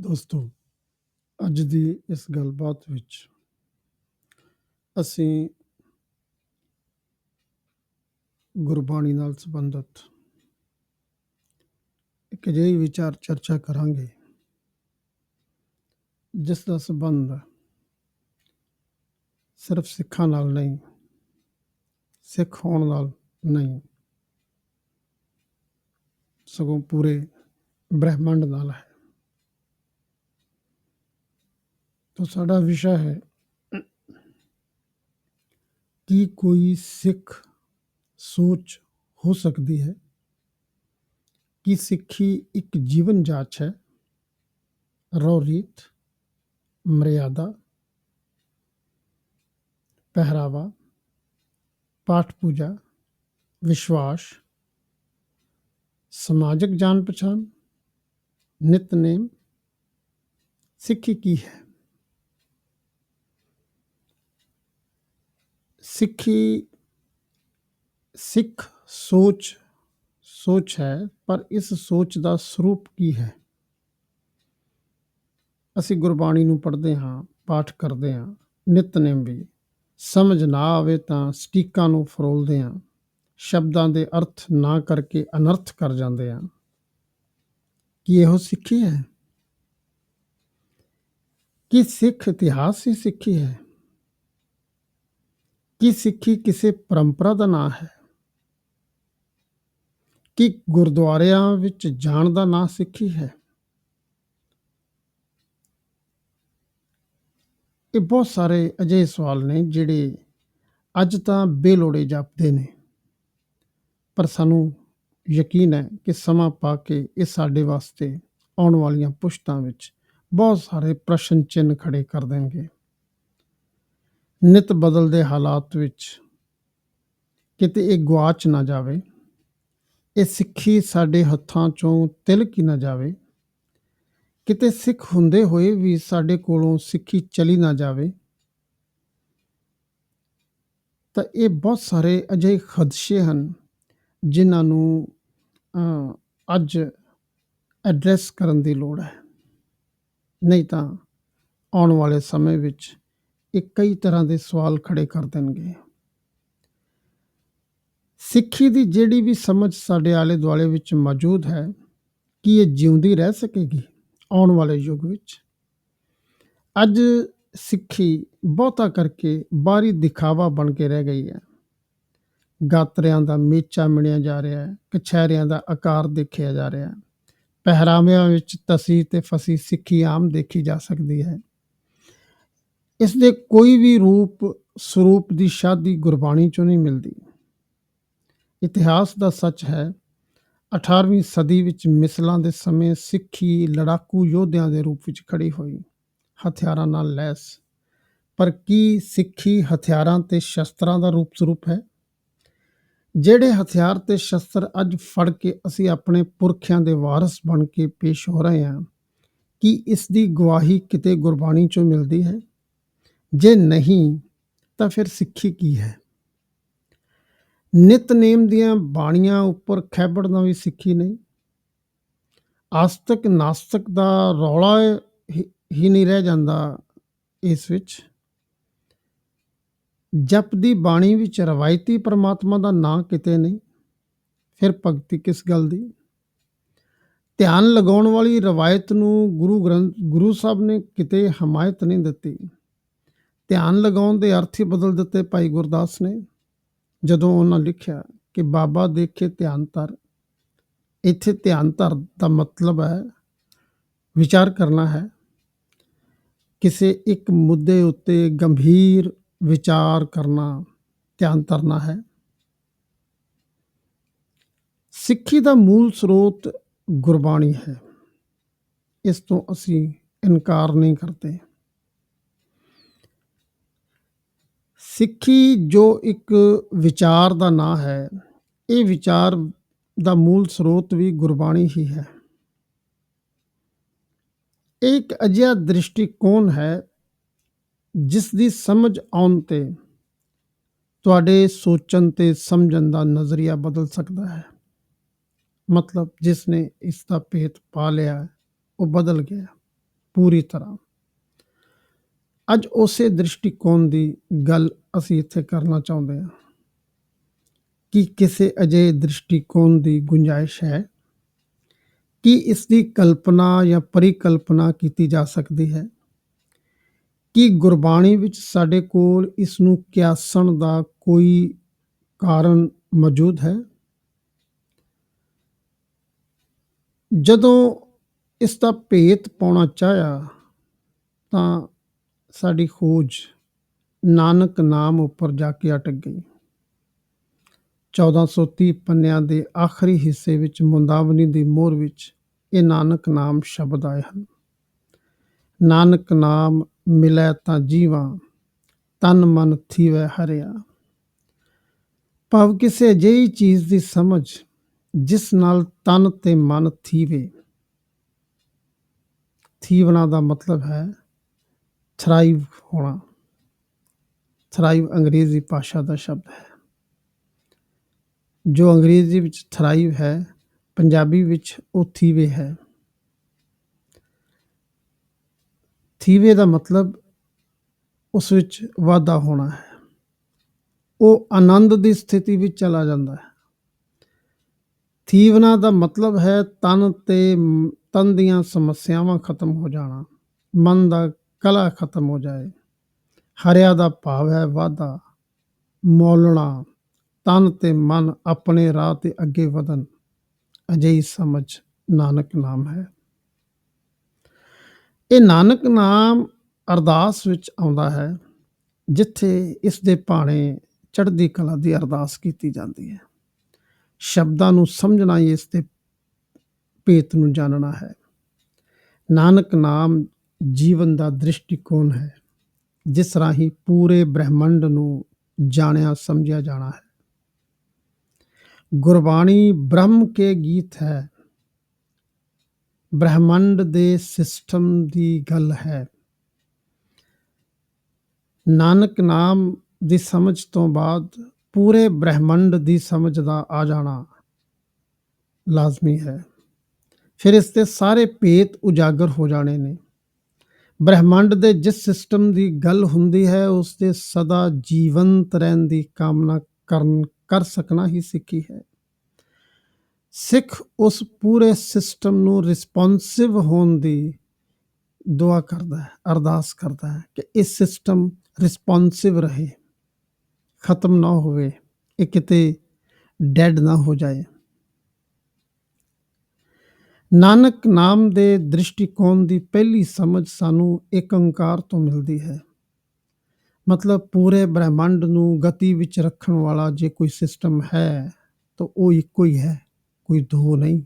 ਦੋਸਤੋ, ਅੱਜ ਦੀ ਇਸ ਗੱਲਬਾਤ ਵਿੱਚ ਅਸੀਂ ਗੁਰਬਾਣੀ ਨਾਲ ਸੰਬੰਧਿਤ ਇੱਕ ਅਜਿਹੀ ਵਿਚਾਰ ਚਰਚਾ ਕਰਾਂਗੇ, ਜਿਸ ਦਾ ਸੰਬੰਧ ਸਿਰਫ ਸਿੱਖਾਂ ਨਾਲ ਨਹੀਂ, ਸਿੱਖ ਹੋਣ ਨਾਲ ਨਹੀਂ, ਸਗੋਂ ਪੂਰੇ ਬ੍ਰਹਿਮੰਡ ਨਾਲ ਹੈ। ਤਾਂ ਸਾਡਾ ਵਿਸ਼ਾ ਹੈ ਕੀ ਕੋਈ ਸਿੱਖ ਸੋਚ ਹੋ ਸਕਦੀ ਹੈ ਕੀ ਸਿੱਖੀ ਇੱਕ ਜੀਵਨ ਜਾਚ ਹੈ ਰੋ ਰੀਤ ਮਰਿਆਦਾ ਪਹਿਰਾਵਾ ਪਾਠ ਪੂਜਾ ਵਿਸ਼ਵਾਸ ਸਮਾਜਿਕ ਜਾਣ ਪਛਾਣ ਨਿਤਨੇਮ ਸਿੱਖੀ ਕੀ ਹੈ ਸਿੱਖੀ, ਸਿੱਖ ਸੋਚ ਸੋਚ ਹੈ, ਪਰ ਇਸ ਸੋਚ ਦਾ ਸਰੂਪ ਕੀ ਹੈ? ਅਸੀਂ ਗੁਰਬਾਣੀ ਨੂੰ ਪੜ੍ਹਦੇ ਹਾਂ, ਪਾਠ ਕਰਦੇ ਹਾਂ ਨਿਤਨੇਮ ਵੀ। ਸਮਝ ਨਾ ਆਵੇ ਤਾਂ ਸਟੀਕਾਂ ਨੂੰ ਫਰੋਲਦੇ ਹਾਂ, ਸ਼ਬਦਾਂ ਦੇ ਅਰਥ ਨਾ ਕਰਕੇ ਅਨਰਥ ਕਰ ਜਾਂਦੇ ਹਾਂ। ਕੀ ਇਹੋ ਸਿੱਖੀ ਹੈ? ਕੀ ਸਿੱਖ ਇਤਿਹਾਸ ਹੀ ਸਿੱਖੀ ਹੈ? ਕੀ ਸਿੱਖੀ ਕਿਸੇ ਪਰੰਪਰਾ ਦਾ ਨਾਂ ਹੈ? ਕੀ ਗੁਰਦੁਆਰਿਆਂ ਵਿੱਚ ਜਾਣ ਦਾ ਨਾਂ ਸਿੱਖੀ ਹੈ? ਇਹ ਬਹੁਤ ਸਾਰੇ ਅਜਿਹੇ ਸਵਾਲ ਨੇ ਜਿਹੜੇ ਅੱਜ ਤਾਂ ਬੇਲੋੜੇ ਜਾਪਦੇ ਨੇ। ਪਰ ਸਾਨੂੰ ਯਕੀਨ ਹੈ ਕਿ ਸਮਾਂ ਪਾ ਕੇ ਇਹ ਸਾਡੇ ਵਾਸਤੇ ਆਉਣ ਵਾਲੀਆਂ ਪੁਸ਼ਤਾਂ ਵਿੱਚ ਬਹੁਤ ਸਾਰੇ ਪ੍ਰਸ਼ਨ ਚਿੰਨ੍ਹ ਖੜੇ ਕਰ ਦੇਣਗੇ। ਨਿਤ ਬਦਲਦੇ ਹਾਲਾਤ ਵਿੱਚ ਕਿਤੇ ਇਹ ਗਵਾਚ ਨਾ ਜਾਵੇ, ਇਹ ਸਿੱਖੀ ਸਾਡੇ ਹੱਥਾਂ ਚੋਂ ਤਿਲਕ ਹੀ ਨਾ ਜਾਵੇ, ਕਿਤੇ ਸਿੱਖ ਹੁੰਦੇ ਹੋਏ ਵੀ ਸਾਡੇ ਕੋਲੋਂ ਸਿੱਖੀ ਚਲੀ ਨਾ ਜਾਵੇ, ਤਾਂ ਇਹ ਬਹੁਤ ਸਾਰੇ ਅਜਿਹੇ ਖਦਸ਼ੇ ਹਨ ਜਿਨ੍ਹਾਂ ਨੂੰ ਅੱਜ ਐਡਰੈਸ ਕਰਨ ਦੀ ਲੋੜ ਹੈ। ਨਹੀਂ ਤਾਂ ਆਉਣ ਵਾਲੇ ਸਮੇਂ ਵਿੱਚ ਇਹ ਕਈ ਤਰ੍ਹਾਂ ਦੇ ਸਵਾਲ ਖੜੇ ਕਰ ਦੇਣਗੇ। ਸਿੱਖੀ ਦੀ ਜਿਹੜੀ ਵੀ ਸਮਝ ਸਾਡੇ ਆਲੇ ਦੁਆਲੇ ਵਿੱਚ ਮੌਜੂਦ ਹੈ, ਕੀ ਇਹ ਜਿਉਂਦੀ ਰਹਿ ਸਕੇਗੀ ਆਉਣ ਵਾਲੇ ਯੁੱਗ ਵਿੱਚ? ਅੱਜ ਸਿੱਖੀ ਬਹੁਤਾ ਕਰਕੇ ਬਾਹਰੀ ਦਿਖਾਵਾ ਬਣ ਕੇ ਰਹਿ ਗਈ ਹੈ। ਗਾਤਰਿਆਂ ਦਾ ਮੇਚਾ ਮਿਣਿਆ ਜਾ ਰਿਹਾ ਹੈ, ਕਛਹਿਰਿਆਂ ਦਾ ਆਕਾਰ ਦੇਖਿਆ ਜਾ ਰਿਹਾ ਹੈ। ਪਹਿਰਾਵਿਆਂ ਵਿੱਚ ਤਸੀ ਤੇ ਫਸੀ ਸਿੱਖੀ ਆਮ ਦੇਖੀ ਜਾ ਸਕਦੀ ਹੈ। ਇਸ ਦੇ ਕੋਈ ਵੀ ਰੂਪ, ਸਰੂਪ ਦੀ ਸ਼ਾਦੀ ਗੁਰਬਾਣੀ ਚੋਂ ਨਹੀਂ ਮਿਲਦੀ। ਇਤਿਹਾਸ ਦਾ ਸੱਚ ਹੈ 18ਵੀਂ ਸਦੀ ਵਿੱਚ ਮਿਸਲਾਂ ਦੇ ਸਮੇਂ ਸਿੱਖੀ ਲੜਾਕੂ ਯੋਧਿਆਂ ਦੇ ਰੂਪ ਵਿੱਚ ਖੜੀ ਹੋਈ, ਹਥਿਆਰਾਂ ਨਾਲ ਲੈਸ। ਪਰ ਕੀ ਸਿੱਖੀ ਹਥਿਆਰਾਂ ਤੇ ਸ਼ਸਤਰਾਂ ਦਾ ਰੂਪ ਸਰੂਪ ਹੈ? ਜਿਹੜੇ ਹਥਿਆਰ ਤੇ ਸ਼ਸਤਰ ਅੱਜ ਫੜ ਕੇ ਅਸੀਂ ਆਪਣੇ ਪੁਰਖਿਆਂ ਦੇ ਵਾਰਸ ਬਣ ਕੇ ਪੇਸ਼ ਹੋ ਰਹੇ ਹਾਂ, ਕੀ ਇਸ ਦੀ ਗਵਾਹੀ ਕਿਤੇ ਗੁਰਬਾਣੀ ਚੋਂ ਮਿਲਦੀ ਹੈ? ਜੇ ਨਹੀਂ, ਤਾਂ ਫਿਰ ਸਿੱਖੀ ਕੀ ਹੈ? ਨਿਤਨੇਮ ਦੀਆਂ ਬਾਣੀਆਂ ਉੱਪਰ ਖੈਬੜਨਾ ਵੀ ਸਿੱਖੀ ਨਹੀਂ। ਆਸਤਕ ਨਾਸਤਕ ਦਾ ਰੌਲਾ ਹੀ ਨਹੀਂ ਰਹਿ ਜਾਂਦਾ ਇਸ ਵਿੱਚ। ਜਪ ਦੀ ਬਾਣੀ ਵਿੱਚ ਰਵਾਇਤੀ ਪਰਮਾਤਮਾ ਦਾ ਨਾਂ ਕਿਤੇ ਨਹੀਂ, ਫਿਰ ਭਗਤੀ ਕਿਸ ਗੱਲ ਦੀ? ਧਿਆਨ ਲਗਾਉਣ ਵਾਲੀ ਰਵਾਇਤ ਨੂੰ ਗੁਰੂ ਗ੍ਰੰਥ, ਗੁਰੂ ਸਾਹਿਬ ਨੇ ਕਿਤੇ ਹਮਾਇਤ ਨਹੀਂ ਦਿੱਤੀ। ਧਿਆਨ ਲਗਾਉਣ ਦੇ ਅਰਥ ਹੀ ਬਦਲ ਦਿੱਤੇ ਭਾਈ ਗੁਰਦਾਸ ਨੇ, ਜਦੋਂ ਉਹਨਾਂ ਲਿਖਿਆ ਕਿ ਬਾਬਾ ਦੇਖੇ ਧਿਆਨ ਧਰ। ਇੱਥੇ ਧਿਆਨ ਧਰ ਦਾ ਮਤਲਬ ਹੈ, ਵਿਚਾਰ ਕਰਨਾ ਹੈ। ਕਿਸੇ ਇੱਕ ਮੁੱਦੇ ਉੱਤੇ ਗੰਭੀਰ ਵਿਚਾਰ ਕਰਨਾ, ਧਿਆਨ ਧਰਨਾ ਹੈ। ਸਿੱਖੀ ਦਾ ਮੂਲ ਸਰੋਤ ਗੁਰਬਾਣੀ ਹੈ। ਇਸ ਤੋਂ ਅਸੀਂ ਇਨਕਾਰ ਨਹੀਂ ਕਰਦੇ। ਸਿੱਖੀ ਜੋ ਇੱਕ ਵਿਚਾਰ ਦਾ ਨਾਂ ਹੈ, ਇਹ ਵਿਚਾਰ ਦਾ ਮੂਲ ਸਰੋਤ ਵੀ ਗੁਰਬਾਣੀ ਹੀ ਹੈ। ਇਹ ਇੱਕ ਅਜਿਹਾ ਦ੍ਰਿਸ਼ਟੀਕੋਣ ਹੈ ਜਿਸ ਦੀ ਸਮਝ ਆਉਣ ਤੇ ਤੁਹਾਡੇ ਸੋਚਣ ਤੇ ਸਮਝਣ ਦਾ ਨਜ਼ਰੀਆ ਬਦਲ ਸਕਦਾ ਹੈ। ਮਤਲਬ ਜਿਸ ਨੇ ਇਸ ਦਾ ਭੇਤ ਪਾ ਲਿਆ, ਉਹ ਬਦਲ ਗਿਆ ਪੂਰੀ ਤਰ੍ਹਾਂ। ਅੱਜ ਉਸੇ ਦ੍ਰਿਸ਼ਟੀਕੋਣ ਦੀ ਗੱਲ ਅਸੀਂ ਇੱਥੇ ਕਰਨਾ ਚਾਹੁੰਦੇ ਹਾਂ ਕਿ ਕਿਸੇ ਅਜਿਹੇ ਦ੍ਰਿਸ਼ਟੀਕੋਣ ਦੀ ਗੁੰਜਾਇਸ਼ ਹੈ ਕਿ ਇਸ ਦੀ ਕਲਪਨਾ ਜਾਂ ਪਰਿਕਲਪਨਾ ਕੀਤੀ ਜਾ ਸਕਦੀ ਹੈ ਕਿ ਗੁਰਬਾਣੀ ਵਿੱਚ ਸਾਡੇ ਕੋਲ ਇਸ ਨੂੰ ਕਿਆਸਣ ਦਾ ਕੋਈ ਕਾਰਨ ਮੌਜੂਦ ਹੈ। ਜਦੋਂ ਇਸ ਦਾ ਭੇਤ ਪਾਉਣਾ ਚਾਹਿਆ ਤਾਂ ਸਾਡੀ ਖੋਜ ਨਾਨਕ ਨਾਮ ਉੱਪਰ ਜਾ ਕੇ ਅਟਕ ਗਈ। 1430 ਪੰਨਿਆਂ ਦੇ ਆਖਰੀ ਹਿੱਸੇ ਵਿੱਚ ਮੁੰਦਾਵਨੀ ਦੀ ਮੋਹਰ ਵਿੱਚ ਇਹ ਨਾਨਕ ਨਾਮ ਸ਼ਬਦ ਆਏ ਹਨ। ਨਾਨਕ ਨਾਮ ਮਿਲੈ ਤਾਂ ਜੀਵਾਂ, ਤਨ ਮਨ ਥੀਵੈ ਹਰਿਆ। ਭਾਵ ਕਿਸੇ ਅਜਿਹੀ ਚੀਜ਼ ਦੀ ਸਮਝ ਜਿਸ ਨਾਲ ਤਨ ਤੇ ਮਨ ਥੀਵੇ। ਥੀਵਣਾ ਦਾ ਮਤਲਬ ਹੈ ਥਰਾਈਵ ਹੋਣਾ। ਥਰਾਈਵ ਅੰਗਰੇਜ਼ੀ ਭਾਸ਼ਾ ਦਾ ਸ਼ਬਦ ਹੈ। ਜੋ ਅੰਗਰੇਜ਼ੀ ਵਿੱਚ ਥਰਾਈਵ ਹੈ, ਪੰਜਾਬੀ ਵਿੱਚ ਉਹ ਥੀਵੇ ਹੈ। ਥੀਵੇ ਦਾ ਮਤਲਬ ਉਸ ਵਿੱਚ ਵਾਧਾ ਹੋਣਾ ਹੈ। ਉਹ ਆਨੰਦ ਦੀ ਸਥਿਤੀ ਵਿੱਚ ਚਲਾ ਜਾਂਦਾ ਹੈ। ਥੀਵਨਾ ਦਾ ਮਤਲਬ ਹੈ ਤਨ ਤੇ ਤਨ ਦੀਆਂ ਸਮੱਸਿਆਵਾਂ ਖਤਮ ਹੋ ਜਾਣਾ। ਮਨ ਦਾ ਕਲਾ ਖਤਮ ਹੋ ਜਾਏ। ਹਰਿਆ ਦਾ ਭਾਵ ਹੈ ਵਾਧਾ। ਮੌਲਣਾ। ਤਨ ਤੇ ਮਨ ਆਪਣੇ ਰਾਹ ਤੇ ਅੱਗੇ ਵਧਣ। ਅਜਿਹੀ ਸਮਝ ਨਾਨਕ ਨਾਮ ਹੈ। ਇਹ ਨਾਨਕ ਨਾਮ ਅਰਦਾਸ ਵਿੱਚ ਆਉਂਦਾ ਹੈ, ਜਿੱਥੇ ਇਸ ਦੇ ਭਾਣੇ ਚੜ੍ਹਦੀ ਕਲਾ ਦੀ ਅਰਦਾਸ ਕੀਤੀ ਜਾਂਦੀ ਹੈ। ਸ਼ਬਦਾਂ ਨੂੰ ਸਮਝਣਾ ਹੀ ਇਸ ਦੇ ਭੇਤ ਨੂੰ ਜਾਣਨਾ ਹੈ। ਨਾਨਕ ਨਾਮ ਜੀਵਨ ਦਾ ਦ੍ਰਿਸ਼ਟੀਕੋਣ ਹੈ, ਜਿਸ ਰਾਹੀਂ ਪੂਰੇ ਬ੍ਰਹਿਮੰਡ ਨੂੰ ਜਾਣਿਆ, ਸਮਝਿਆ ਜਾਣਾ ਹੈ। ਗੁਰਬਾਣੀ ਬ੍ਰਹਮ ਕੇ ਗੀਤ ਹੈ। ਬ੍ਰਹਿਮੰਡ ਦੇ ਸਿਸਟਮ ਦੀ ਗੱਲ ਹੈ। ਨਾਨਕ ਨਾਮ ਦੀ ਸਮਝ ਤੋਂ ਬਾਅਦ ਪੂਰੇ ਬ੍ਰਹਿਮੰਡ ਦੀ ਸਮਝ ਦਾ ਆ ਜਾਣਾ ਲਾਜ਼ਮੀ ਹੈ। ਫਿਰ ਇਸ 'ਤੇ ਸਾਰੇ ਭੇਤ ਉਜਾਗਰ ਹੋ ਜਾਣੇ ਨੇ। ਬ੍ਰਹਿਮੰਡ ਦੇ ਜਿਸ ਸਿਸਟਮ ਦੀ ਗੱਲ ਹੁੰਦੀ ਹੈ, ਉਸ ਦੇ ਸਦਾ ਜੀਵੰਤ ਰਹਿਣ ਦੀ ਕਾਮਨਾ ਕਰਨ, ਕਰ ਸਕਣਾ ਹੀ ਸਿੱਖੀ ਹੈ। ਸਿੱਖ ਉਸ ਪੂਰੇ ਸਿਸਟਮ ਨੂੰ ਰਿਸਪੌਂਸਿਵ ਹੋਣ ਦੀ ਦੁਆ ਕਰਦਾ ਹੈ, ਅਰਦਾਸ ਕਰਦਾ ਹੈ ਕਿ ਇਹ ਸਿਸਟਮ ਰਿਸਪੌਂਸਿਵ ਰਹੇ। ਖਤਮ ਨਾ ਹੋਵੇ, ਇਹ ਕਿਤੇ ਡੈਡ ਨਾ ਹੋ ਜਾਏ। ਨਾਨਕ ਨਾਮ ਦੇ ਦ੍ਰਿਸ਼ਟੀਕੋਣ ਦੀ ਪਹਿਲੀ ਸਮਝ ਸਾਨੂੰ ਇੱਕ ਓੰਕਾਰ ਤੋਂ ਮਿਲਦੀ ਹੈ। ਮਤਲਬ ਪੂਰੇ ਬ੍ਰਹਿਮੰਡ ਨੂੰ ਗਤੀ ਵਿੱਚ ਰੱਖਣ ਵਾਲਾ ਜੇ ਕੋਈ ਸਿਸਟਮ ਹੈ, ਤਾਂ ਉਹ ਇੱਕੋ ਹੀ ਹੈ, ਕੋਈ ਦੋ ਨਹੀਂ।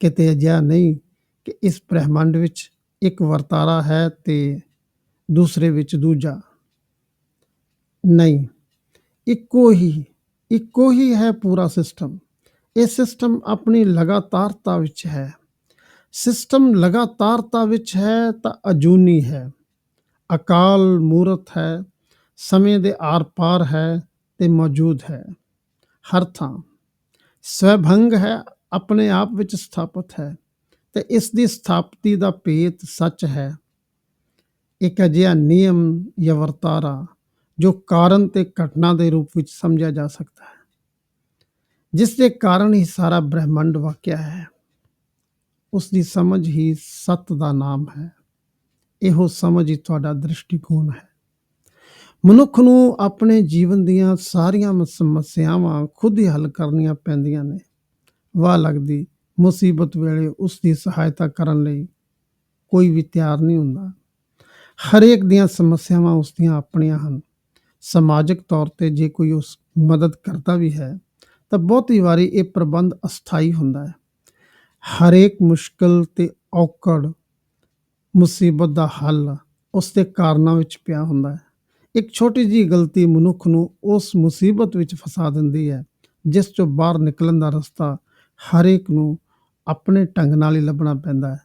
ਕਿਤੇ ਅਜਿਹਾ ਨਹੀਂ ਕਿ ਇਸ ਬ੍ਰਹਿਮੰਡ ਵਿੱਚ ਇੱਕ ਵਰਤਾਰਾ ਹੈ ਤੇ ਦੂਸਰੇ ਵਿੱਚ ਦੂਜਾ। ਨਹੀਂ, ਇੱਕੋ ਹੀ ਇੱਕੋ ਹੀ ਹੈ ਪੂਰਾ ਸਿਸਟਮ। ਇਹ ਸਿਸਟਮ ਆਪਣੀ ਲਗਾਤਾਰਤਾ ਵਿੱਚ ਹੈ। ਸਿਸਟਮ ਲਗਾਤਾਰਤਾ ਵਿੱਚ ਹੈ ਤਾਂ ਅਜੂਨੀ ਹੈ। ਅਕਾਲ ਮੂਰਤ ਹੈ, ਸਮੇਂ ਦੇ ਆਰ-ਪਾਰ ਹੈ ਤੇ ਮੌਜੂਦ ਹੈ। ਹਰ ਥਾਂ ਸਵੈਭੰਗ ਹੈ, ਆਪਣੇ ਆਪ ਵਿੱਚ ਸਥਾਪਿਤ ਹੈ ਤੇ ਇਸ ਦੀ ਸਥਾਪਤੀ ਦਾ ਭੇਤ ਸੱਚ ਹੈ। ਇੱਕ ਅਜਿਹਾ ਨਿਯਮ ਜਾਂ ਵਰਤਾਰਾ ਜੋ ਕਾਰਨ ਤੇ ਘਟਨਾ ਦੇ ਰੂਪ ਵਿੱਚ ਸਮਝਿਆ ਜਾ ਸਕਦਾ ਹੈ, ਜਿਸ ਦੇ ਕਾਰਨ ਹੀ ਸਾਰਾ ਬ੍ਰਹਿਮੰਡ ਵਾਕਿਆ ਹੈ। ਉਸ ਦੀ ਸਮਝ ਹੀ ਸਤ ਦਾ ਨਾਮ ਹੈ। ਇਹੋ ਸਮਝ ਹੀ ਤੁਹਾਡਾ ਦ੍ਰਿਸ਼ਟੀਕੋਣ ਹੈ। ਮਨੁੱਖ ਨੂੰ ਆਪਣੇ ਜੀਵਨ ਦੀਆਂ ਸਾਰੀਆਂ ਸਮੱਸਿਆਵਾਂ ਖੁਦ ਹੀ ਹੱਲ ਕਰਨੀਆਂ ਪੈਂਦੀਆਂ ਨੇ। ਵਾਹ ਲੱਗਦੀ, ਮੁਸੀਬਤ ਵੇਲੇ ਉਸ ਦੀ ਸਹਾਇਤਾ ਕਰਨ ਲਈ ਕੋਈ ਵੀ ਤਿਆਰ ਨਹੀਂ ਹੁੰਦਾ। ਹਰੇਕ ਦੀਆਂ ਸਮੱਸਿਆਵਾਂ ਉਸ ਦੀਆਂ ਆਪਣੀਆਂ ਹਨ। ਸਮਾਜਿਕ ਤੌਰ ਤੇ ਜੇ ਕੋਈ ਉਸ ਮਦਦ ਕਰਦਾ ਵੀ ਹੈ, ਤਾਂ ਬਹੁਤੀ ਵਾਰੀ ਇਹ ਪ੍ਰਬੰਧ ਅਸਥਾਈ ਹੁੰਦਾ ਹੈ। ਹਰੇਕ ਮੁਸ਼ਕਲ ਤੇ ਔਕੜ ਮੁਸੀਬਤ ਦਾ ਹੱਲ ਉਸ ਦੇ ਕਾਰਨਾਂ ਵਿੱਚ ਪਿਆ ਹੁੰਦਾ ਹੈ। ਇੱਕ ਛੋਟੀ ਜੀ ਗਲਤੀ ਮਨੁੱਖ ਨੂੰ ਉਸ ਮੁਸੀਬਤ ਵਿੱਚ ਫਸਾ ਦਿੰਦੀ ਹੈ, ਜਿਸ ਤੋਂ ਬਾਹਰ ਨਿਕਲਣ ਦਾ ਰਸਤਾ ਹਰੇਕ ਨੂੰ ਆਪਣੇ ਢੰਗ ਨਾਲ ਹੀ ਲੱਭਣਾ ਪੈਂਦਾ ਹੈ।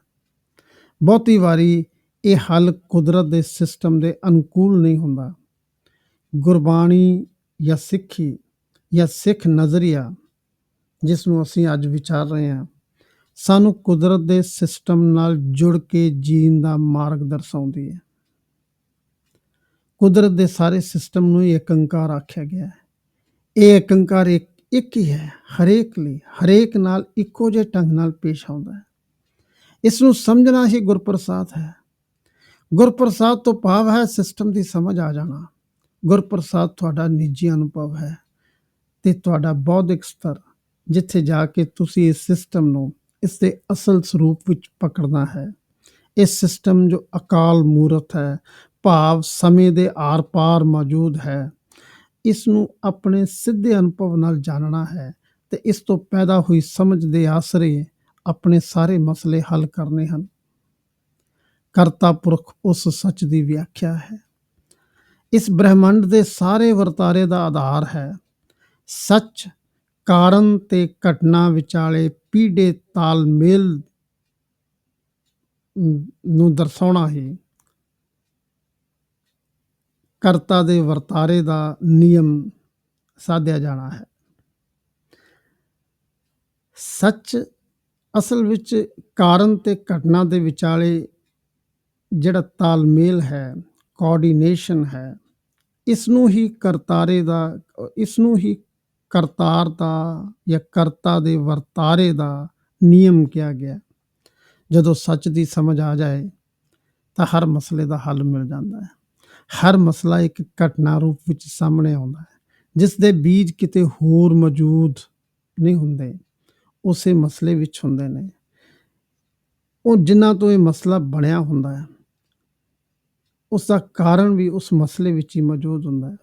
ਬਹੁਤੀ ਵਾਰੀ ਇਹ ਹੱਲ ਕੁਦਰਤ ਦੇ ਸਿਸਟਮ ਦੇ ਅਨੁਕੂਲ ਨਹੀਂ ਹੁੰਦਾ। ਗੁਰਬਾਣੀ ਜਾਂ ਸਿੱਖੀ ਜਾਂ ਸਿੱਖ ਨਜ਼ਰੀਆ, ਜਿਸ ਨੂੰ ਅਸੀਂ ਅੱਜ ਵਿਚਾਰ ਰਹੇ ਹਾਂ ਸਾਨੂੰ ਕੁਦਰਤ ਦੇ ਸਿਸਟਮ ਨਾਲ ਜੁੜ ਕੇ ਜੀਣ ਦਾ ਮਾਰਗ ਦਰਸਾਉਂਦੀ ਹੈ। ਕੁਦਰਤ ਦੇ ਸਾਰੇ ਸਿਸਟਮ ਨੂੰ ਹੀ ਇੱਕ ਓਂਕਾਰ ਆਖਿਆ ਗਿਆ ਹੈ। ਇਹ ਅਕੰਕਾਰ ਇੱਕ ਇੱਕ ਹੀ ਹੈ, ਹਰੇਕ ਲਈ, ਹਰੇਕ ਨਾਲ ਇੱਕੋ ਜਿਹੇ ਢੰਗ ਨਾਲ ਪੇਸ਼ ਆਉਂਦਾ ਹੈ। ਇਸ ਨੂੰ ਸਮਝਣਾ ਹੀ ਗੁਰਪ੍ਰਸਾਦ ਹੈ। ਗੁਰਪ੍ਰਸਾਦ ਤੋਂ ਭਾਵ ਹੈ ਸਿਸਟਮ ਦੀ ਸਮਝ ਆ ਜਾਣਾ। ਗੁਰਪ੍ਰਸਾਦ ਤੁਹਾਡਾ ਨਿੱਜੀ ਅਨੁਭਵ ਹੈ ਤੇ ਤੁਹਾਡਾ ਬੌਧਿਕ ਸਤਰ, ਜਿੱਥੇ ਜਾ ਕੇ ਤੁਸੀਂ ਇਸ ਸਿਸਟਮ ਨੂੰ ਇਸ ਦੇ ਅਸਲ ਸਰੂਪ ਵਿੱਚ ਪਕੜਨਾ ਹੈ। ਇਹ ਸਿਸਟਮ ਜੋ ਅਕਾਲ ਮੂਰਤ ਹੈ, ਭਾਵ ਸਮੇਂ ਦੇ ਆਰ-ਪਾਰ ਮੌਜੂਦ ਹੈ। ਇਸ ਨੂੰ ਆਪਣੇ ਸਿੱਧੇ ਅਨੁਭਵ ਨਾਲ ਜਾਣਨਾ ਹੈ ਤੇ ਇਸ ਤੋਂ ਪੈਦਾ ਹੋਈ ਸਮਝ ਦੇ ਆਸਰੇ ਆਪਣੇ ਸਾਰੇ ਮਸਲੇ ਹੱਲ ਕਰਨੇ ਹਨ। ਕਰਤਾ ਪੁਰਖ ਉਸ ਸੱਚ ਦੀ ਵਿਆਖਿਆ ਹੈ। ਇਸ ਬ੍ਰਹਿਮੰਡ ਦੇ ਸਾਰੇ ਵਰਤਾਰੇ ਦਾ ਆਧਾਰ ਹੈ। ਸੱਚ ਕਾਰਨ ਤੇ ਘਟਨਾ ਵਿਚਾਲੇ ਪੀੜੇ ਤਾਲਮੇਲ ਨੂੰ ਦਰਸਾਉਣਾ ਹੀ। ਕਰਤਾ ਦੇ ਵਰਤਾਰੇ ਦਾ ਨਿਯਮ ਸਾਧਿਆ ਜਾਣਾ ਹੈ। ਸੱਚ ਅਸਲ ਵਿੱਚ ਕਾਰਨ ਤੇ ਘਟਨਾ ਦੇ ਵਿਚਾਲੇ ਜਿਹੜਾ ਤਾਲਮੇਲ ਹੈ ਕੋਆਰਡੀਨੇਸ਼ਨ ਹੈ ਇਸ ਨੂੰ ਹੀ ਕਰਤਾਰੇ ਦਾ ਇਸ ਨੂੰ ਹੀ ਕਰਤਾਰ ਦਾ ਜਾਂ ਕਰਤਾ ਦੇ ਵਰਤਾਰੇ ਦਾ ਨਿਯਮ ਕਿਹਾ ਗਿਆ। ਜਦੋਂ ਸੱਚ ਦੀ ਸਮਝ ਆ ਜਾਏ ਤਾਂ ਹਰ ਮਸਲੇ ਦਾ ਹੱਲ ਮਿਲ ਜਾਂਦਾ ਹੈ। ਹਰ ਮਸਲਾ ਇੱਕ ਘਟਨਾ ਰੂਪ ਵਿੱਚ ਸਾਹਮਣੇ ਆਉਂਦਾ ਹੈ। ਜਿਸ ਦੇ ਬੀਜ ਕਿਤੇ ਹੋਰ ਮੌਜੂਦ ਨਹੀਂ ਹੁੰਦੇ, ਉਸੇ ਮਸਲੇ ਵਿੱਚ ਹੁੰਦੇ ਨੇ। ਉਹ ਜਿਨ੍ਹਾਂ ਤੋਂ ਇਹ ਮਸਲਾ ਬਣਿਆ ਹੁੰਦਾ ਹੈ ਉਸ ਦਾ ਕਾਰਨ ਵੀ ਉਸ ਮਸਲੇ ਵਿੱਚ ਹੀ ਮੌਜੂਦ ਹੁੰਦਾ ਹੈ।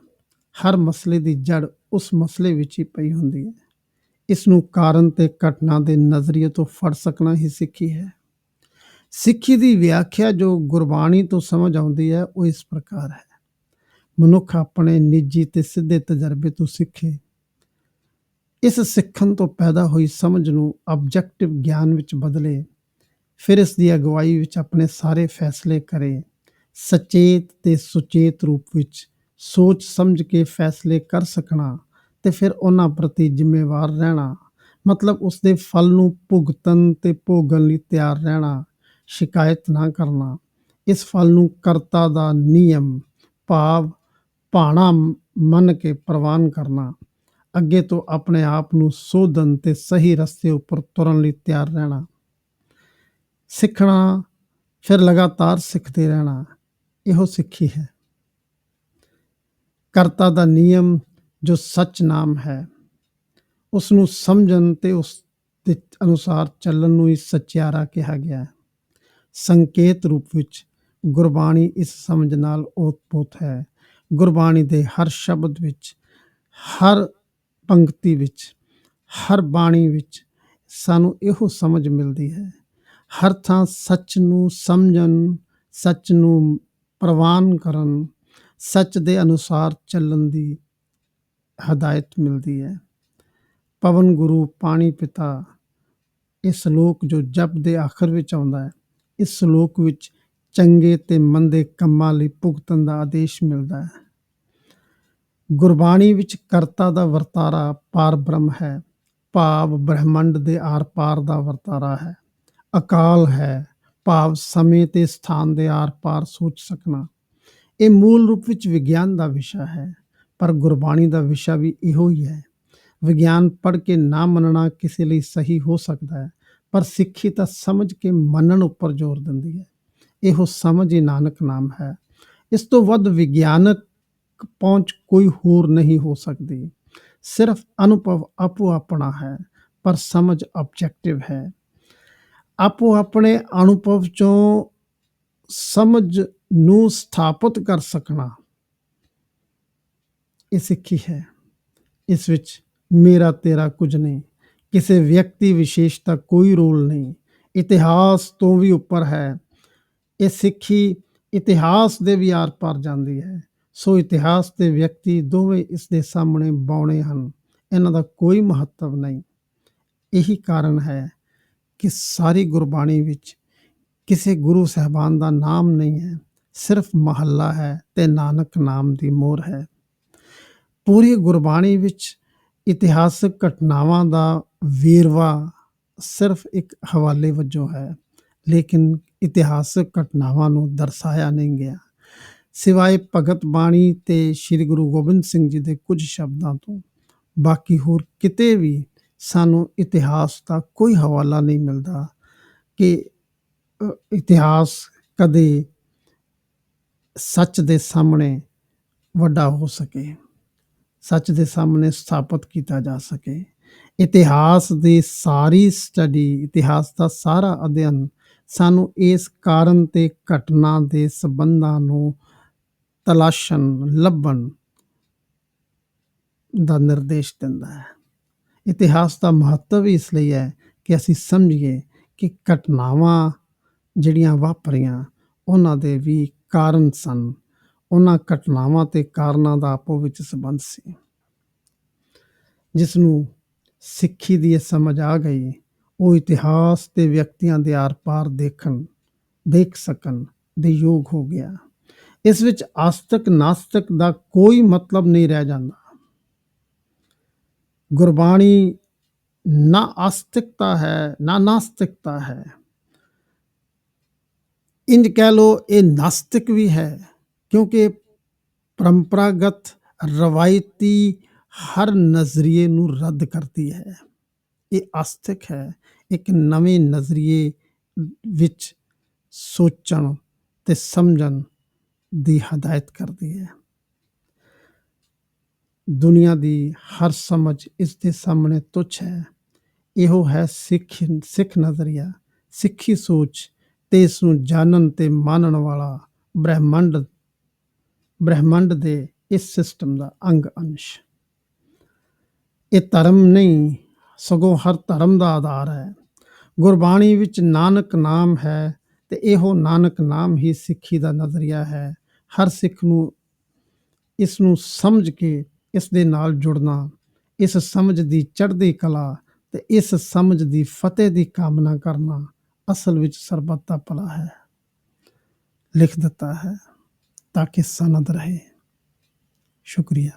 ਹਰ ਮਸਲੇ ਦੀ ਜੜ ਉਸ ਮਸਲੇ ਵਿੱਚ ਹੀ ਪਈ ਹੁੰਦੀ ਹੈ। ਇਸ ਨੂੰ ਕਾਰਨ ਤੇ ਘਟਨਾ ਦੇ ਨਜ਼ਰੀਏ ਤੋਂ ਫੜ ਸਕਣਾ ਹੀ ਸਿੱਖੀ ਹੈ। ਸਿੱਖੀ ਦੀ ਵਿਆਖਿਆ ਜੋ ਗੁਰਬਾਣੀ ਤੋਂ ਸਮਝ ਆਉਂਦੀ ਹੈ, ਉਹ ਇਸ ਪ੍ਰਕਾਰ ਹੈ। ਮਨੁੱਖ ਆਪਣੇ ਨਿੱਜੀ ਤੇ ਸਿੱਧੇ ਤਜਰਬੇ ਤੋਂ ਸਿੱਖੇ। ਇਸ ਸਿੱਖਣ ਤੋਂ ਪੈਦਾ ਹੋਈ ਸਮਝ ਨੂੰ ਆਬਜੈਕਟਿਵ ਗਿਆਨ ਵਿੱਚ ਬਦਲੇ, ਫਿਰ ਇਸ ਦੀ ਅਗਵਾਈ ਵਿੱਚ ਆਪਣੇ ਸਾਰੇ ਫੈਸਲੇ ਕਰੇ। ਸਚੇਤ ਤੇ ਸੁਚੇਤ ਰੂਪ ਵਿੱਚ ਸੋਚ ਸਮਝ ਕੇ ਫੈਸਲੇ ਕਰ ਸਕਣਾ ਤੇ ਫਿਰ ਉਹਨਾਂ ਪ੍ਰਤੀ ਜ਼ਿੰਮੇਵਾਰ ਰਹਿਣਾ। ਮਤਲਬ ਉਸ ਦੇ ਫਲ ਨੂੰ ਭੁਗਤਣ ਤੇ ਭੋਗਣ ਲਈ ਤਿਆਰ ਰਹਿਣਾ, ਸ਼ਿਕਾਇਤ ਨਾ ਕਰਨਾ। ਇਸ ਫਲ ਨੂੰ ਕਰਤਾ ਦਾ ਨਿਯਮ, ਭਾਵ, ਭਾਣਾ ਮੰਨ ਕੇ ਪ੍ਰਵਾਨ ਕਰਨਾ। ਅੱਗੇ ਤੋਂ ਆਪਣੇ ਆਪ ਨੂੰ ਸੋਧਨ ਤੇ ਸਹੀ ਰਸਤੇ ਉੱਪਰ ਤੁਰਨ ਲਈ ਤਿਆਰ ਰਹਿਣਾ। ਸਿੱਖਣਾ, ਫਿਰ ਲਗਾਤਾਰ ਸਿੱਖਦੇ ਰਹਿਣਾ। ਇਹੋ ਸਿੱਖੀ ਹੈ। ਕਰਤਾ ਦਾ ਨਿਯਮ ਜੋ ਸੱਚ ਨਾਮ ਹੈ ਉਸ ਨੂੰ ਸਮਝਣ ਤੇ ਉਸ ਦੇ ਅਨੁਸਾਰ ਚੱਲਣ ਨੂੰ ਹੀ ਸੱਚਿਆਰਾ ਕਿਹਾ ਗਿਆ ਹੈ। ਸੰਕੇਤ ਰੂਪ ਵਿੱਚ ਗੁਰਬਾਣੀ ਇਸ ਸਮਝ ਨਾਲ ਉਤਪੋਤ ਹੈ। ਗੁਰਬਾਣੀ ਦੇ ਹਰ ਸ਼ਬਦ ਵਿੱਚ, ਹਰ ਪੰਕਤੀ ਵਿੱਚ, ਹਰ ਬਾਣੀ ਵਿੱਚ ਸਾਨੂੰ ਇਹੋ ਸਮਝ ਮਿਲਦੀ ਹੈ। ਹਰ ਥਾਂ ਸੱਚ ਨੂੰ ਸਮਝਣ, ਸੱਚ ਨੂੰ ਪ੍ਰਵਾਨ ਕਰਨ, ਸੱਚ ਦੇ ਅਨੁਸਾਰ ਚੱਲਣ ਦੀ ਹਦਾਇਤ ਮਿਲਦੀ ਹੈ। ਪਵਨ ਗੁਰੂ, ਪਾਣੀ ਪਿਤਾ ਇਹ ਸ਼ਲੋਕ ਜੋ ਜਪ ਦੇ ਆਖਰ ਵਿੱਚ ਆਉਂਦਾ ਹੈ, ਇਸ ਸ਼ਲੋਕ ਵਿੱਚ ਚੰਗੇ ਤੇ ਮੰਦੇ ਕੰਮਾਂ ਲਈ ਭੁਗਤਣ ਦਾ ਆਦੇਸ਼ ਮਿਲਦਾ ਹੈ। ਗੁਰਬਾਣੀ ਵਿੱਚ ਕਰਤਾ ਦਾ ਵਰਤਾਰਾ ਪਾਰ ਬ੍ਰਹਮ ਹੈ, ਭਾਵ ਬ੍ਰਹਮੰਡ ਦੇ ਆਰ-ਪਾਰ ਦਾ ਵਰਤਾਰਾ ਹੈ। ਅਕਾਲ ਹੈ, ਭਾਵ ਸਮੇਂ ਤੇ ਸਥਾਨ ਦੇ ਆਰ-ਪਾਰ ਸੋਚ ਸਕਣਾ। ਇਹ ਮੂਲ ਰੂਪ ਵਿੱਚ ਵਿਗਿਆਨ ਦਾ ਵਿਸ਼ਾ ਹੈ। ਪਰ ਗੁਰਬਾਣੀ ਦਾ ਵਿਸ਼ਾ ਵੀ ਇਹੋ ਹੀ ਹੈ। ਵਿਗਿਆਨ ਪੜ੍ਹ ਕੇ ਨਾ ਮੰਨਣਾ ਕਿਸੇ ਲਈ ਸਹੀ ਹੋ ਸਕਦਾ ਹੈ, ਪਰ ਸਿੱਖੀ ਤਾਂ ਸਮਝ ਕੇ ਮੰਨਣ ਉੱਪਰ ਜ਼ੋਰ ਦਿੰਦੀ ਹੈ। ਇਹੋ ਸਮਝ ਹੀ ਨਾਨਕ ਨਾਮ ਹੈ। ਇਸ ਤੋਂ ਵੱਧ ਵਿਗਿਆਨਕ ਪਹੁੰਚ ਕੋਈ ਹੋਰ ਨਹੀਂ ਹੋ ਸਕਦੀ। ਸਿਰਫ ਅਨੁਭਵ ਆਪੋ ਆਪਣਾ ਹੈ, ਪਰ ਸਮਝ ਆਬਜੈਕਟਿਵ ਹੈ। ਆਪੋ ਆਪਣੇ ਅਨੁਭਵ ਚੋਂ ਸਮਝ ਨੂੰ ਸਥਾਪਿਤ ਕਰ ਸਕਣਾ ਇਹ ਸਿੱਖੀ ਹੈ। ਇਸ ਵਿੱਚ ਮੇਰਾ ਤੇਰਾ ਕੁਝ ਨਹੀਂ, ਕਿਸੇ ਵਿਅਕਤੀ ਵਿਸ਼ੇਸ਼ ਦਾ ਕੋਈ ਰੋਲ ਨਹੀਂ। ਇਤਿਹਾਸ ਤੋਂ ਵੀ ਉੱਪਰ ਹੈ। ਇਹ ਸਿੱਖੀ ਇਤਿਹਾਸ ਦੇ ਵੀ ਆਰ ਪਾਰ ਜਾਂਦੀ ਹੈ। ਸੋ ਇਤਿਹਾਸ ਤੇ ਵਿਅਕਤੀ ਦੋਵੇਂ ਇਸ ਦੇ ਸਾਹਮਣੇ ਬੌਣੇ ਹਨ। ਇਹਨਾਂ ਦਾ ਕੋਈ ਮਹੱਤਵ ਨਹੀਂ। ਇਹੀ ਕਾਰਨ ਹੈ ਕਿ ਸਾਰੀ ਗੁਰਬਾਣੀ ਵਿੱਚ ਕਿਸੇ ਗੁਰੂ ਸਾਹਿਬਾਨ ਦਾ ਨਾਮ ਨਹੀਂ ਹੈ। ਸਿਰਫ ਮਹੱਲਾ ਹੈ ਤੇ ਨਾਨਕ ਨਾਮ ਦੀ ਮੋਹਰ ਹੈ। ਪੂਰੀ ਗੁਰਬਾਣੀ ਵਿੱਚ ਇਤਿਹਾਸਕ ਘਟਨਾਵਾਂ ਦਾ ਵੇਰਵਾ ਸਿਰਫ ਇੱਕ ਹਵਾਲੇ ਵਜੋਂ ਹੈ, ਲੇਕਿਨ ਇਤਿਹਾਸਕ ਘਟਨਾਵਾਂ ਨੂੰ ਦਰਸਾਇਆ ਨਹੀਂ ਗਿਆ। ਸਿਵਾਏ ਭਗਤ ਬਾਣੀ ਤੇ ਸ੍ਰੀ ਗੁਰੂ ਗੋਬਿੰਦ ਸਿੰਘ ਜੀ ਦੇ ਕੁਝ ਸ਼ਬਦਾਂ ਤੋਂ, ਬਾਕੀ ਹੋਰ ਕਿਤੇ ਵੀ ਸਾਨੂੰ ਇਤਿਹਾਸ ਦਾ ਕੋਈ ਹਵਾਲਾ ਨਹੀਂ ਮਿਲਦਾ ਕਿ ਇਤਿਹਾਸ ਕਦੇ ਸੱਚ ਦੇ ਸਾਹਮਣੇ ਵੱਡਾ ਹੋ ਸਕੇ। ਸੱਚ ਦੇ ਸਾਹਮਣੇ ਸਥਾਪਿਤ ਕੀਤਾ ਜਾ ਸਕੇ। ਇਤਿਹਾਸ ਦੀ ਸਾਰੀ ਸਟੱਡੀ ਇਤਿਹਾਸ ਦਾ ਸਾਰਾ ਅਧਿਐਨ ਸਾਨੂੰ ਇਸ ਕਾਰਨ ਤੇ ਘਟਨਾ ਦੇ ਸਬੰਧਾਂ ਨੂੰ ਤਲਾਸ਼ਣ, ਲੱਭਣ ਦਾ ਨਿਰਦੇਸ਼ ਦਿੰਦਾ ਹੈ। ਇਤਿਹਾਸ ਦਾ ਮਹੱਤਵ ਇਸ ਲਈ ਹੈ ਕਿ ਅਸੀਂ ਸਮਝੀਏ ਕਿ ਘਟਨਾਵਾਂ ਜਿਹੜੀਆਂ ਵਾਪਰੀਆਂ, ਉਹਨਾਂ ਦੇ ਵੀ ਕਾਰਨ ਸਨ। ਉਹਨਾਂ ਘਟਨਾਵਾਂ ਤੇ ਕਾਰਨਾਂ ਦਾ ਆਪੋ ਵਿੱਚ ਸੰਬੰਧ ਸੀ। ਜਿਸ ਨੂੰ ਸਿੱਖੀ ਦੀ ਇਹ ਸਮਝ ਆ ਗਈ, ਉਹ ਇਤਿਹਾਸ ਤੇ ਵਿਅਕਤੀਆਂ ਦੇ ਆਰ-ਪਾਰ ਦੇਖਣ, ਦੇਖ ਸਕਣ ਦੇ ਯੋਗ ਹੋ ਗਿਆ। ਇਸ ਵਿੱਚ ਆਸਤਕ ਨਾਸਤਕ ਦਾ ਕੋਈ ਮਤਲਬ ਨਹੀਂ ਰਹਿ ਜਾਂਦਾ। ਗੁਰਬਾਣੀ ਨਾ ਆਸਤਿਕਤਾ ਹੈ, ਨਾ ਨਾਸਤਿਕਤਾ ਹੈ। ਇੰਜ ਕਹਿ ਲੋ ਇਹ ਨਾਸਤਿਕ ਵੀ ਹੈ। ਕਿਉਂਕਿ ਪਰੰਪਰਾਗਤ ਰਵਾਇਤੀ ਹਰ ਨਜ਼ਰੀਏ ਨੂੰ ਰੱਦ ਕਰਦੀ ਹੈ। ਇਹ ਆਸਤਿਕ ਹੈ। ਇੱਕ ਨਵੇਂ ਨਜ਼ਰੀਏ ਵਿੱਚ ਸੋਚਣ ਤੇ ਸਮਝਣ ਦੀ ਹਦਾਇਤ ਕਰਦੀ ਹੈ। ਦੁਨੀਆ ਦੀ ਹਰ ਸਮਝ ਇਸ ਦੇ ਸਾਹਮਣੇ ਤੁੱਛ ਹੈ। ਇਹੋ ਹੈ ਸਿੱਖ ਸਿੱਖ ਨਜ਼ਰੀਆ। ਸਿੱਖੀ ਸੋਚ ਤੇ ਇਸ ਨੂੰ ਜਾਣਨ ਤੇ ਮਾਨਣ ਵਾਲਾ ਬ੍ਰਹਿਮੰਡ ਬ੍ਰਹਿਮੰਡ ਦੇ ਇਸ ਸਿਸਟਮ ਦਾ ਅੰਗ ਅੰਸ਼। ਇਹ ਧਰਮ ਨਹੀਂ, ਸਗੋਂ ਹਰ ਧਰਮ ਦਾ ਆਧਾਰ ਹੈ। ਗੁਰਬਾਣੀ ਵਿੱਚ ਨਾਨਕ ਨਾਮ ਹੈ ਤੇ ਇਹੋ ਨਾਨਕ ਨਾਮ ਹੀ ਸਿੱਖੀ ਦਾ ਨਜ਼ਰੀਆ ਹੈ। ਹਰ ਸਿੱਖ ਨੂੰ ਇਸ ਨੂੰ ਸਮਝ ਕੇ ਇਸ ਦੇ ਨਾਲ ਜੁੜਨਾ, ਇਸ ਸਮਝ ਦੀ ਚੜ੍ਹਦੀ ਕਲਾ ਤੇ ਇਸ ਸਮਝ ਦੀ ਫਤਿਹ ਦੀ ਕਾਮਨਾ ਕਰਨਾ ਅਸਲ ਵਿੱਚ ਸਰਬੱਤ ਦਾ ਭਲਾ ਹੈ। ਲਿਖ ਦਿੱਤਾ ਹੈ। ਤਾਂ ਕਿ ਸਨਦ ਰਹੇ ਸ਼ੁਕਰੀਆ।